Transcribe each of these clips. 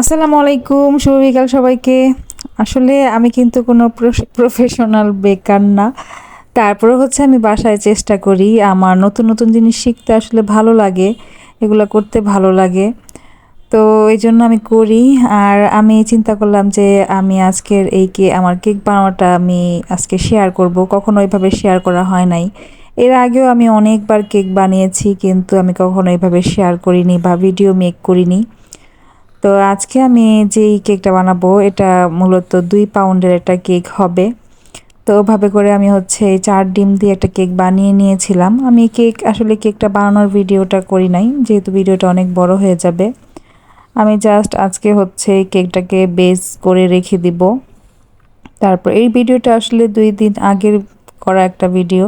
আসসালামু আলাইকুম শুভ বিকাল সবাইকে। আসলে আমি কিন্তু কোনো প্রফেশনাল বেকার না। তারপরে হচ্ছে আমি বাসায় চেষ্টা করি, আমার নতুন নতুন জিনিস শিখতে আসলে ভালো লাগে, এগুলো করতে ভালো লাগে। তো এই জন্য আমি করি, আর আমি চিন্তা করলাম যে আমি আজকের এই কে, আমার কেক বানানোটা আমি আজকে শেয়ার করব, কখনো ওইভাবে শেয়ার করা হয় নাই। এর আগেও আমি অনেকবার কেক বানিয়েছি, কিন্তু আমি কখনো এইভাবে শেয়ার করিনি বা ভিডিও মেক করিনি। তো আজকে আমি যেই কেকটা বানাবো, এটা মূলত দুই পাউন্ডের একটা কেক হবে। তো ওভাবে করে আমি হচ্ছে চার ডিম দিয়ে একটা কেক বানিয়ে নিয়েছিলাম। আমি কেক, আসলে কেকটা বানানোর ভিডিওটা করি নাই, যেহেতু ভিডিওটা অনেক বড় হয়ে যাবে। আমি জাস্ট আজকে হচ্ছে কেকটাকে বেস করে রেখে দিব। তারপর এই ভিডিওটা আসলে দুই দিন আগের করা একটা ভিডিও।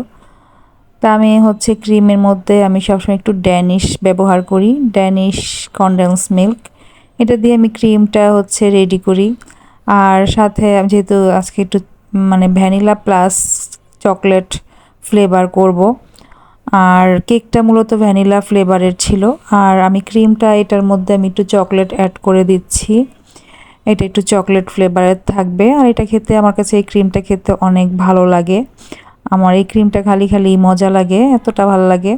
তা আমি হচ্ছে ক্রিমের মধ্যে আমি সবসময় একটু ড্যানিশ ব্যবহার করি ড্যানিশ কন্ডেন্স মিল্ক এটা দিয়ে আমি ক্রিমটা হচ্ছে রেডি করি। আর সাথে যেহেতু আজকে একটু মানে ভ্যানিলা প্লাস চকলেট ফ্লেভার করব। আর কেকটা মূলত ভ্যানিলা ফ্লেভারের ছিল। আর আমি ক্রিমটা এটার মধ্যে আমি একটু চকলেট অ্যাড করে দিচ্ছি। এটা একটু চকলেট ফ্লেভারের থাকবে। আর এটা খেতে আমার কাছে এই ক্রিমটা খেতে অনেক ভালো লাগে। আমার এই ক্রিমটা খালি খালি মজা লাগে, এতটা ভালো লাগে।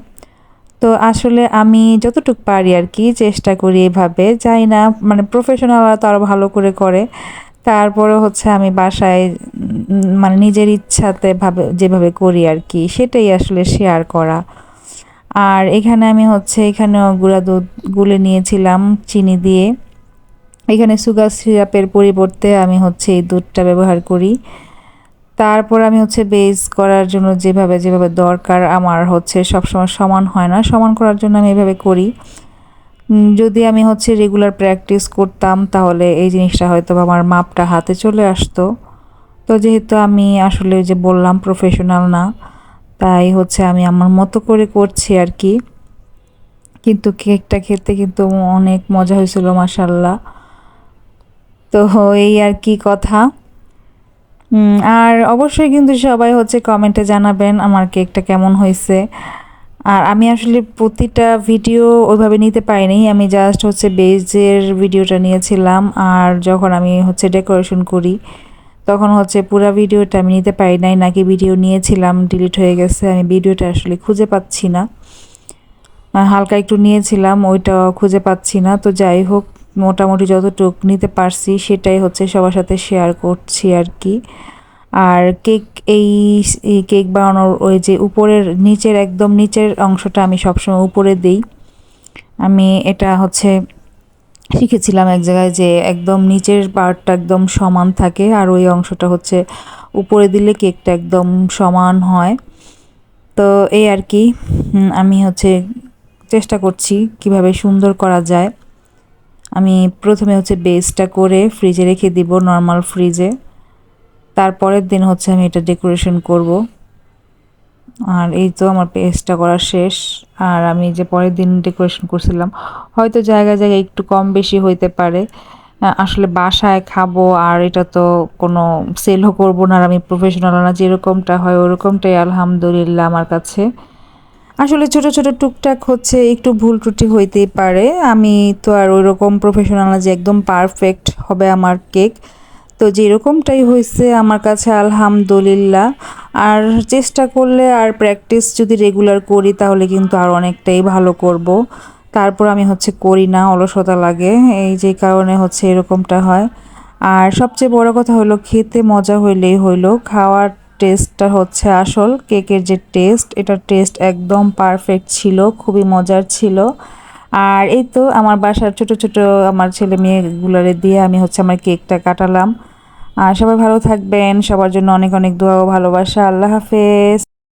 তো আসলে আমি যতটুকু পারি আর কি চেষ্টা করি এভাবে। যাই না মানে প্রফেশনালরা তো আরও ভালো করে করে। তারপরে হচ্ছে আমি বাসায় মানে নিজের ইচ্ছাতে ভাবে, যেভাবে করি আর কি, সেটাই আসলে শেয়ার করা। আর এখানে আমি হচ্ছে, এখানেও গুঁড়া দুধ গুলে নিয়েছিলাম চিনি দিয়ে। এখানে সুগার সিরাপের পরিবর্তে আমি হচ্ছে এই দুধটা ব্যবহার করি। তারপর আমি হচ্ছে বেস করার জন্য যেভাবে যেভাবে দরকার আমার হচ্ছে সবসময় সমান হয় না। সমান করার জন্য আমি এভাবে করি। যদি আমি হচ্ছে রেগুলার প্র্যাকটিস করতাম, তাহলে এই জিনিসটা হয়তো আমার মাপটা হাতে চলে আসতো। তো যেহেতু আমি আসলে যে বললাম প্রফেশনাল না, তাই হচ্ছে আমি আমার মতো করে করছি আর কি। কিন্তু কেকটা খেতে কিন্তু অনেক মজা হয়েছিল মাসাল্লাহ তো এই আর কি কথা। আর অবশ্যই কিন্তু সবাই হচ্ছে কমেন্টে জানাবেন আমার কেকটা কেমন হয়েছে। আর আমি আসলে প্রতিটা ভিডিও ওইভাবে নিতে পারিনি, আমি জাস্ট হচ্ছে বেজের ভিডিওটা নিয়েছিলাম। আর যখন আমি হচ্ছে ডেকোরেশন করি, তখন হচ্ছে পুরো ভিডিওটা আমি নিতে পারি নাই, নাকি ভিডিও নিয়েছিলাম ডিলিট হয়ে গেছে, আমি ভিডিওটা আসলে খুঁজে পাচ্ছি না। হালকা একটু নিয়েছিলাম ওইটা খুঁজে পাচ্ছি না। তো যাই হোক মোটামুটি যতটুক নিতে পারছি, সেটাই হচ্ছে সবার সাথে শেয়ার করছি আর কি। আর কেক এই কেক বানানোর ওই যে উপরের নিচের, একদম নিচের অংশটা আমি সবসময় উপরে দিই। আমি এটা হচ্ছে শিখেছিলাম এক জায়গায় যে একদম নিচের পার্টটা একদম সমান থাকে, আর ওই অংশটা হচ্ছে উপরে দিলে কেকটা একদম সমান হয়। তো এই আর কি আমি হচ্ছে চেষ্টা করছি কীভাবে সুন্দর করা যায়। আমি প্রথমে হচ্ছে বেসটা করে ফ্রিজে রেখে দিব নর্মাল ফ্রিজে তারপরের দিন হচ্ছে আমি এটা ডেকোরেশন করব। আর এই তো আমার পেস্টটা করা শেষ। আর আমি যে পরের দিন ডেকোরেশন করছিলাম, হয়তো জায়গায় জায়গায় একটু কম বেশি হইতে পারে। আসলে বাসায় খাব আর এটা তো কোনো সেলও করব না আর আমি প্রফেশনাল না, যেরকমটা হয় ওরকমটাই, আলহামদুলিল্লাহ আমার কাছে। আসলে ছোট ছোট টুকটাক হচ্ছে একটু ভুল ত্রুটি হইতেই পারে। আমি তো আর ওই রকম প্রফেশনাল যে একদম পারফেক্ট হবে আমার কেক। তো যেরকমটাই হয়েছে আমার কাছে আলহামদুলিল্লাহ। আর চেষ্টা করলে আর প্র্যাকটিস যদি রেগুলার করি তাহলে কিন্তু আর অনেকটাই ভালো করব। তারপর আমি হচ্ছে করি না, অলসতা লাগে। এই যে কারণে হচ্ছে এরকমটা হয়। আর সবচেয়ে বড় কথা হলো, খেতে মজা হইলেই হইল। খাওয়ার টেস্টটা হচ্ছে আসল। কেকের যে টেস্ট, এটার টেস্ট একদম পারফেক্ট ছিল, খুবই মজার ছিল। আর এই তো আমার বাসার ছোট ছোট আমার ছেলে মেয়েগুলোরে দিয়ে আমি হচ্ছে আমার কেকটা কাটালাম। আর সবাই ভালো থাকবেন, সবার জন্য অনেক অনেক দোয়া ও ভালোবাসা। আল্লাহ হাফেজ।